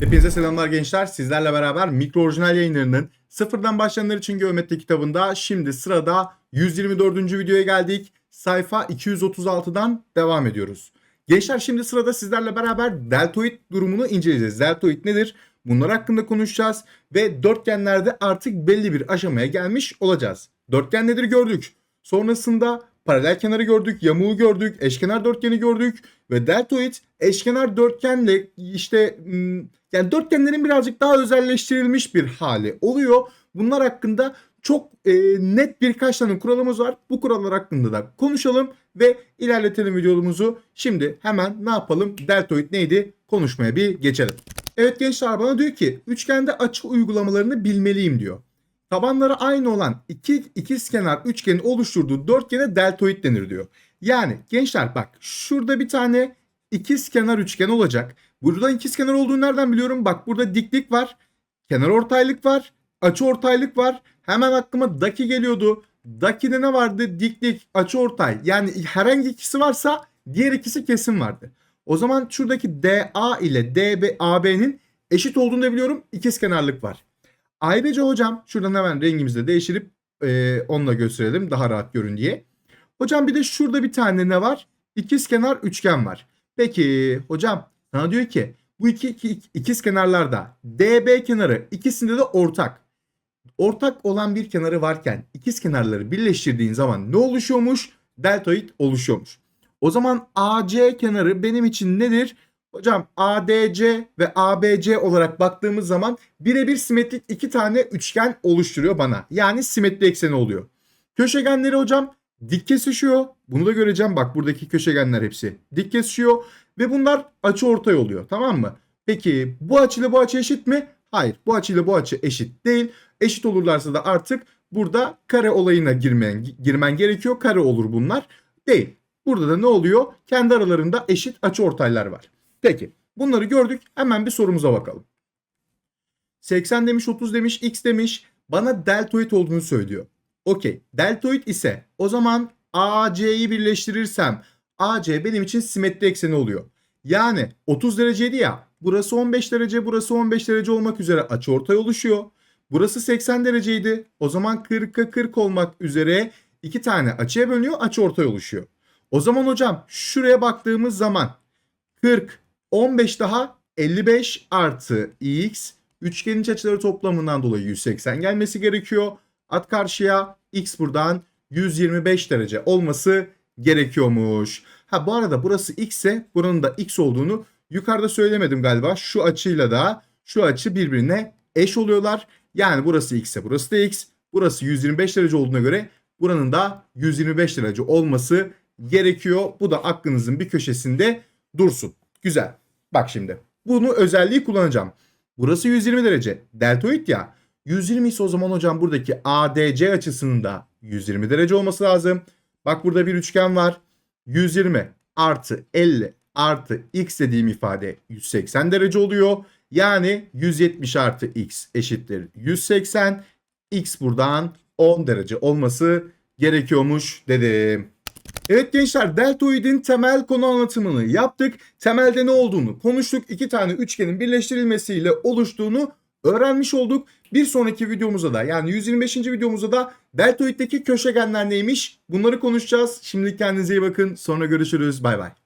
Hepinize selamlar gençler. Sizlerle beraber mikro orijinal yayınlarının sıfırdan başlayanlar için geometri kitabında şimdi sırada 124. videoya geldik. Sayfa 236'dan devam ediyoruz. Gençler şimdi sırada sizlerle beraber deltoid durumunu inceleyeceğiz. Deltoid nedir? Bunlar hakkında konuşacağız ve dörtgenlerde artık belli bir aşamaya gelmiş olacağız. Dörtgen nedir gördük. Sonrasında paralel kenarı gördük, yamuğu gördük, eşkenar dörtgeni gördük ve deltoid eşkenar dörtgenle işte hmm, yani dörtgenlerin birazcık daha özelleştirilmiş bir hali oluyor. Bunlar hakkında çok e, net birkaç tane kuralımız var. Bu kurallar hakkında da konuşalım ve ilerletelim videomuzu. Şimdi hemen ne yapalım? Deltoid neydi? Konuşmaya bir geçelim. Evet gençler bana diyor ki üçgende açı uygulamalarını bilmeliyim diyor. Tabanları aynı olan iki ikizkenar üçgenin oluşturduğu dörtgene deltoid denir diyor. Yani gençler bak şurada bir tane ikizkenar üçgen olacak. Burada ikizkenar olduğunu nereden biliyorum? Bak burada diklik var, kenar ortaylık var, açı ortaylık var. Hemen aklıma daki geliyordu. Daki'de ne vardı? Diklik, açı ortay. Yani herhangi ikisi varsa diğer ikisi kesin vardı. O zaman şuradaki DA ile DB, AB'nin eşit olduğunu da biliyorum. İkizkenarlık var. Ayrıca hocam şuradan hemen rengimizi de değiştirip e, onunla gösterelim daha rahat görün diye. Hocam bir de şurada bir tane ne var? İkizkenar üçgen var. Peki hocam sana diyor ki bu iki, iki ikiz kenarlarda DB kenarı ikisinde de ortak. Ortak olan bir kenarı varken ikiz kenarları birleştirdiğin zaman ne oluşuyormuş? Deltoid oluşuyormuş. O zaman AC kenarı benim için nedir? Hocam ADC ve ABC olarak baktığımız zaman birebir simetrik iki tane üçgen oluşturuyor bana. Yani simetri ekseni oluyor. Köşegenleri hocam dik kesişiyor. Bunu da göreceğim. Bak buradaki köşegenler hepsi dik kesişiyor. Ve bunlar açı ortay oluyor. Tamam mı? Peki bu açıyla bu açı eşit mi? Hayır. Bu açıyla bu açı eşit değil. Eşit olurlarsa da artık burada kare olayına girmen, girmen gerekiyor. Kare olur bunlar. Değil. Burada da ne oluyor? Kendi aralarında eşit açı ortaylar var. Peki bunları gördük. Hemen bir sorumuza bakalım. 80 demiş 30 demiş x demiş. Bana deltoid olduğunu söylüyor. Okey. Deltoid ise o zaman AC'yi birleştirirsem AC benim için simetri ekseni oluyor. Yani 30 dereceydi ya. Burası 15 derece, burası 15 derece olmak üzere açıortay oluşuyor. Burası 80 dereceydi. O zaman 40'a 40 olmak üzere iki tane açıya bölünüyor, açıortay oluşuyor. O zaman hocam şuraya baktığımız zaman 40, 15 daha 55 artı x üçgenin iç açıları toplamından dolayı 180 gelmesi gerekiyor. At karşıya x buradan 125 derece olması gerekiyormuş. Ha bu arada burası x ise buranın da x olduğunu yukarıda söylemedim galiba. Şu açıyla da şu açı birbirine eş oluyorlar. Yani burası x ise burası da x. Burası 125 derece olduğuna göre buranın da 125 derece olması gerekiyor. Bu da aklınızın bir köşesinde dursun. Güzel. Bak şimdi. Bunu özelliği kullanacağım. Burası 120 derece. Deltoid ya. 120 ise o zaman hocam buradaki ADC açısının da 120 derece olması lazım. Bak burada bir üçgen var. 120 artı 50 artı x dediğim ifade 180 derece oluyor. Yani 170 artı x eşittir 180. X buradan 10 derece olması gerekiyormuş dedim. Evet gençler deltoidin temel konu anlatımını yaptık. Temelde ne olduğunu konuştuk. İki tane üçgenin birleştirilmesiyle oluştuğunu öğrenmiş olduk. Bir sonraki videomuzda da yani 125. videomuzda da deltoiddeki köşegenler neymiş bunları konuşacağız. Şimdilik kendinize iyi bakın. Sonra görüşürüz. Bay bay.